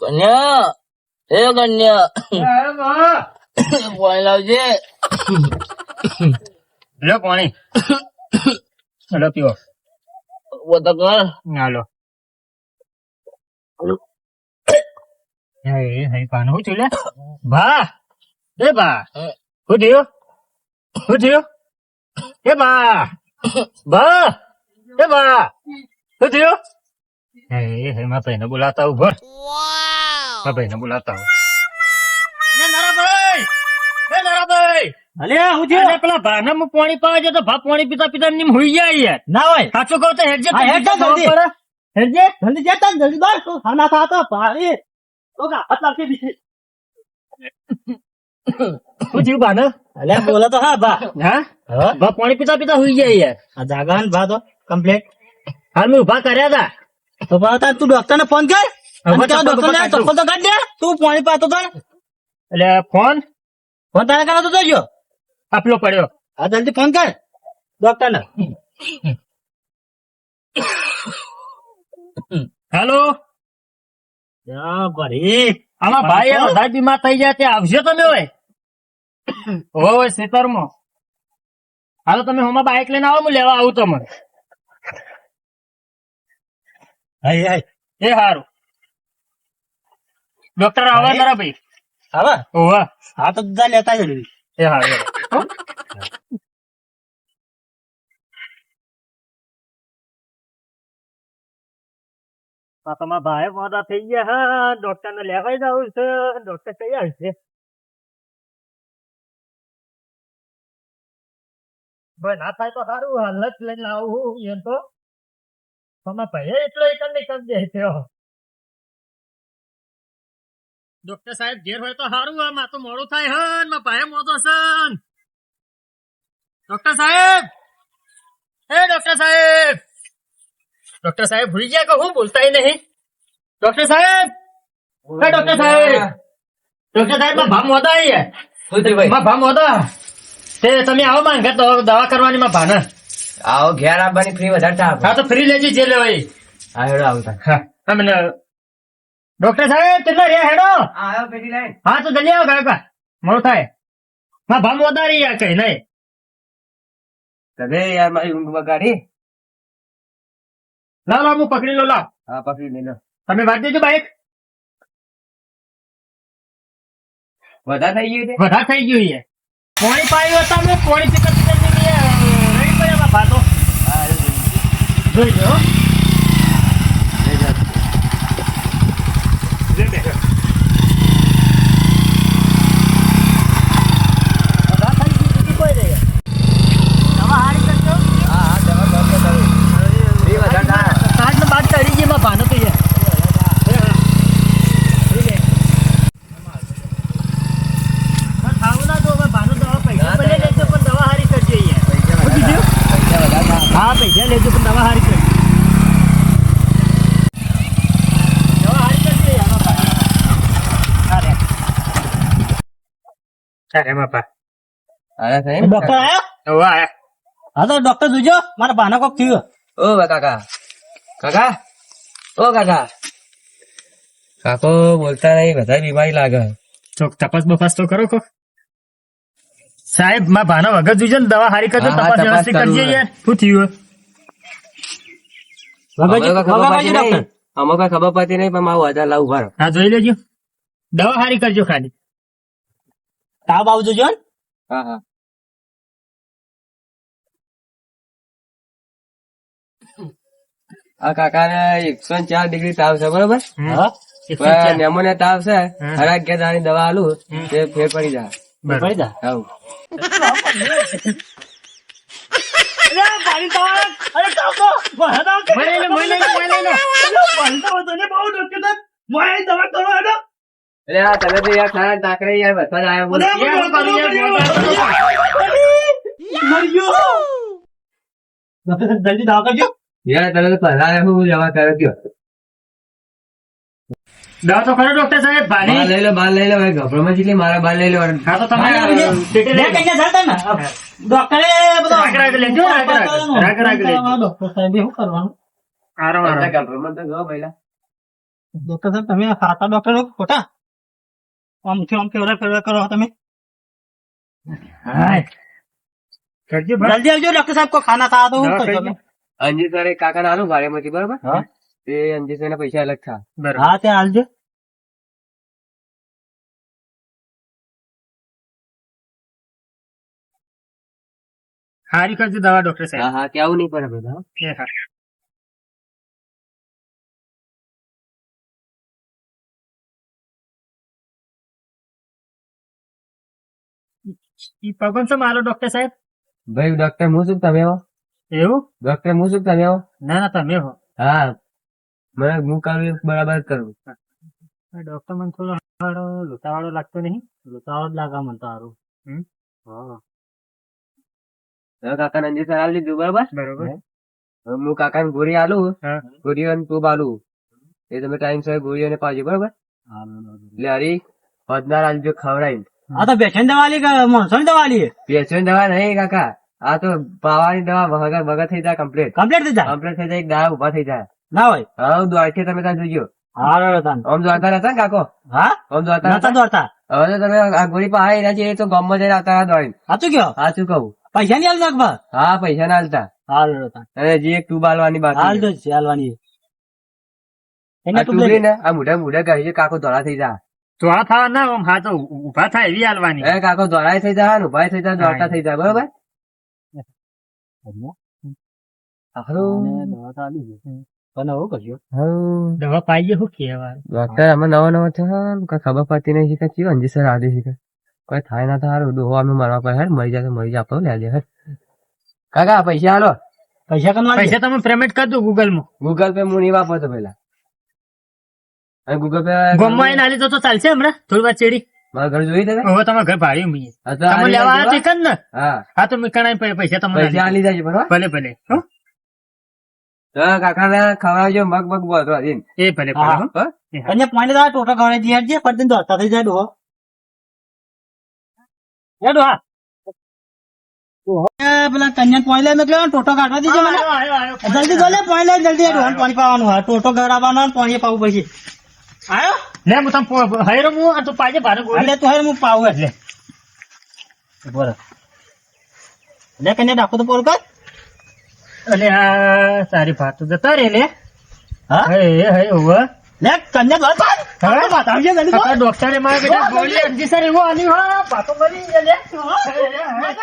કન્યા હે કન્યા. પાણી લાવજે. લો પાણી. લો પીવો પોતા કર હાલો. હે હે પાનું હું થયું બા. એ બા. હું થયું? હું થયું? એ બા. બા. એ બા. હું થયું? હે હે મારા ભાઈને બોલાતા હું ભર મારા ભાઈને બોલાતા એ એ અરે પેલા ભાનામાં પાણી પાવા છે તો ભા પાણી પીતા પીતા નીમ હોઈ જાય યાર. ના હોય. સાચું કહું તો હેડજે. હેડજે જલ્દી. જતા જલ્દી બસ ખાના ખાતો પાણી તો પતલા કે બીજી શું થયું ભાના? અલે બોલો તો હા બા હા? હા? ભા પાણી પીતા પીતા હોઈ જાય યાર. આ જાગાન બા તો કમ્પ્લીટ. હાલ મેં ઊભા કર્યા હતા તો તું ડોક્ટર ને ફોન કર. હવે અને ત્યાં ચપ્પલ ડોક્ટર ને ચપ્પલ તો કાઢ દે. તું પાણી પાતો તો. એટલે ફોન ફોન તારે કરો તો જોજો. આપલો પડ્યો. હા જલ્દી ફોન કર. ડોક્ટર ને. હેલો? ભરી આમાં ભાઈ વધારે બીમાર થઈ જાય તે આવશે તમે હોય હોય ખેતરમાં હાલો તમે હોમાં બાઇક લઈને આવો હું લેવા આવું તમને. હાય હાય. એ સારું ડોક્ટર આવા તારા ભાઈ? હવે ઓવા હા તો દા લેતા જલ્દી. એ હા. આ તમારા ભાઈ મોડા થઈ ગયા હા ડોક્ટર ને લેવાઈ જવું છે. ડોક્ટર કઈ આવશે ભાઈ ના થાય તો સારું હાલ જ લઈને આવું એમ તો. તમારા ભાઈ એટલો એક ને કરી દે છે ડોક્ટર સાહેબ ઘેર હોય તો સારું આમ આ તો મોડું થાય હન મારા ભાઈ મોતો સન ડોક્ટર સાહેબ! હે ડોક્ટર સાહેબ! ડોક્ટર સાહેબ ભૂલી ગયા કે હું બોલતા નહીં? ડોક્ટર સાહેબ! હે ડોક્ટર સાહેબ! ડોક્ટર સાહેબમાં ભામ મોતા આવીએ શું ભાઈ? માં ભામ મોદા. તે તમે આવો માંગે તો દવા કરવાની માં ભાને. આવો ઘેર આવવાની ફ્રી વધારે થાય હા તો ફ્રી લેજી જે લેવાય હા હેડો આવતા હા તમે ડોક્ટર સાહેબ કેટલા રે હેડો? આવ્યો પેટી લાઈન. હા તો જલ્દી આવો કાકા. મોડું થાય. હા ભામ વધારી યાર કઈ નહીં. તમે યાર મારી ઊંઘ બગાડી. લાવ લાવ હું પકડી લો લાવ. હા પકડી લીધો તમે વાત દેજો બાઈક. વધારે થઈ ગયું છે? વધારે થઈ ગયું છે. પોણી પાયું હતા મેં પોણી પીતા ભાતો જોઈ લો હો. લે બે. વધારે થઈ ગયું બીજી કોઈ નહીં. દવા હારી કરજો. હા હા દવા બંધ કરી ફ્રી વધારે થાય સાંજનો બાદ ચડી ગઈ એમાં ભાનો થઈ જાય ખાવું ના તો હવે ભાનો દવા પૈસા ભલે લેજો પણ દવા હારી કરજો યાર પૈસા શું કીધું? પૈસા વધારે થાય હા પૈસા લેજો પણ દવા હારી કરી ડોક્ટર આયો? હવે આયા. હા તો ડોક્ટર જોજો મારા ભાના કોક થયું. ઓ બા કાકા. કાકા? ઓ કાકા. કાકો બોલતા નહીં વધારે બીમારી લાગે. તો તપાસ બપાસ તો કરો કો સાહેબમાં ભાનો વગર જોજો ને દવા હારી કરજો તપાસ વ્યવસ્થિત કરજે યાર. શું થયું અમે કોઈ ખબર પડતી ડોક્ટર. નહીં. અમે કોઈ ખબર પડતી નહીં પણ મારું આધાર લાવું ભારો હા જોઈ લેજો. દવા હારી કરજો ખાલી. તાવ આવજો જો હા હા. આ કાકા ને એકસો ને ચાર ડિગ્રી તાવ છે બરોબર? હા. એકસો નેમોને તાવ છે. હરાક કે દવા આલું તે ફેર પડી જાય. બરાબર. પડી જા. આવું મોઈ લઈ લો, મોઈ લઈ લો, મોઈ લઈ લો. એટલે આ તમે તો યાર સારા તાકરે યાર બસમાં જ આયા બોલો. યાર, હું જલ્દી દવા કરજો યાર તમે તો પહેલા હું જવા કર્યો દવા તો ખરો ડોક્ટર સાહેબ ભાલી લઈ લો બાર લઈ લો ભાઈ ગભરામાં જેટલી મારા બાર લઈ લો. હા તો તમે. કઈ ડોક્ટરે બધો રાગ રાગ લેજો, રાખ રાખ રાગ લેજો. ડોક્ટર સાહેબ શું કરવાનું? આરામ આરામ ગભરામણ તો ગયો પહેલા ડોક્ટર સાહેબ તમે સાચા ડોક્ટર ખોટા? આમ ફેરવા કરો તમે? જલ્દી આવજો ડોક્ટર સાહેબ કો ખાના ખાવા તો. અંજી સર કાકા આલું ભારે માંથી બરોબર? હા. તે અંજી ના પૈસા અલગ થા હા તે હાલજો હારી કરજો દવા ડોક્ટર હા સાહેબ હા કેવું નહીં પડે બધા હા. ઈ પગમ છે મારો ડોક્ટર સાહેબ? ભાઈ ડોક્ટર હું શું તમે આવો એવું? ડોક્ટર હું શું તમે આવો ના ના તમે હો. હા. મને હું બરાબર કરું. ડોક્ટર મને થોડો હાડો લોટાવાળો લાગતો નહીં. લૂંટાવો જ લાગે મને તો હમ? હા. કાકા નંદી સર આલી દીધું બરાબર. બરાબર હું કાકા ને ગોળી આલું. ગોળીઓ ગોળી અને ટૂબ આલું. એ તમે ટાઈમ સર ગોળી અને પાજો બરાબર એટલે હરી પદનાર આલજો ખવડાવી આ તો બેસન દવા લી કે માણસો દવા લી? દવા નહીં કાકા. આ તો પાવાની દવા વગર વગર થઈ જાય કમ્પ્લીટ કમ્પ્લીટ થઈ જાય? કમ્પ્લીટ થઈ જાય એક દાડા ઊભા થઈ જાય. ના હોય. હવે દ્વારકે તમે ત્યાં જોજો દ્વારકા ને કાકો? હા? આમ દ્વારકા નતા નતા? હવે તમે આ ગોળી પાસે આવી રહ્યા તો ગામમાં જઈને આવતા રહ્યા સાચું કયો? હા કહું? પૈસા ની હાલ નાખવા હા પૈસા ના હાલતા હારો તાન. અને હજી એક ટૂબ આલવાની બાકી હાલ તો છે હાલવાની. એને ટૂબ ને આ મોઢા મોઢા કહે કાકો ધોળા થઈ જાય ધોળા થવા ના આમ હા તો ઊભા થાય એવી હાલવાની. એ કાકો ધોળા થઈ જાય ને ઊભા થઈ જાય દોડતા થઈ જાય બરોબર. પણ હવે કરજો. હારું. દવા પાઈએ શું કહેવાય ડોક્ટર અમે નવા નવા થયા કઈ ખબર પડતી નહીં ચીવ અંજી સર આદે છે કોઈ થાય ના થાય ડોહો અમે મરવા પડે હેડ મરી જાય મરી જાય આપણે લે લે કાકા પૈસા હાલો પૈસા કનવા પૈસા તમે પેમેન્ટ કરી દો ગૂગલમાં. ગૂગલ પે હું નહીં વાપરતો પેલા અને ગૂગલ પે ગોમમાં એને દો તો ચાલશે હમણાં થોડી વાર ચેડી. મારા ઘર જોઈ તમે? હવે તમારા ઘર ભાડે મૂકીએ હા તો તમે લેવા આવ્યા ને. હા. હા તો મેં પૈસા તમને પૈસા આલી ભલે ભલે. હો? તો ખવડાવજો મગ મગ બોલતો એ ભલે ભલે હા. હો? અને પાણી દવા ટોટા જી હેડજે પર દિન દોડતા થઈ જાય ડોહો. એ પેલા કન્યા ટોટો કાઢવા દીજો મને. આયો, આયો, આયો. લે જલ્દી પાણી પાવાનું હા. ટોટો ઘરાવાનો ને પાણી પાવું પછી. આયો લે હું તમે હૈરો હું આ તો પાજે ભારે ગોળી. એટલે તું હવે હું. પાવું એટલે બોલો લે કન્યા ડાકો તો પોર કર. અલે આ સારી ભાત જતા રે લે. હા? હે હે હોવે લે કન્યા દોડ પાડ હા? બતાવજે જલ્દી. ડોક્ટરે મારા બેટા ગોળી અંજી સર એવો આલી હો પાતો મરી લે. દોડ.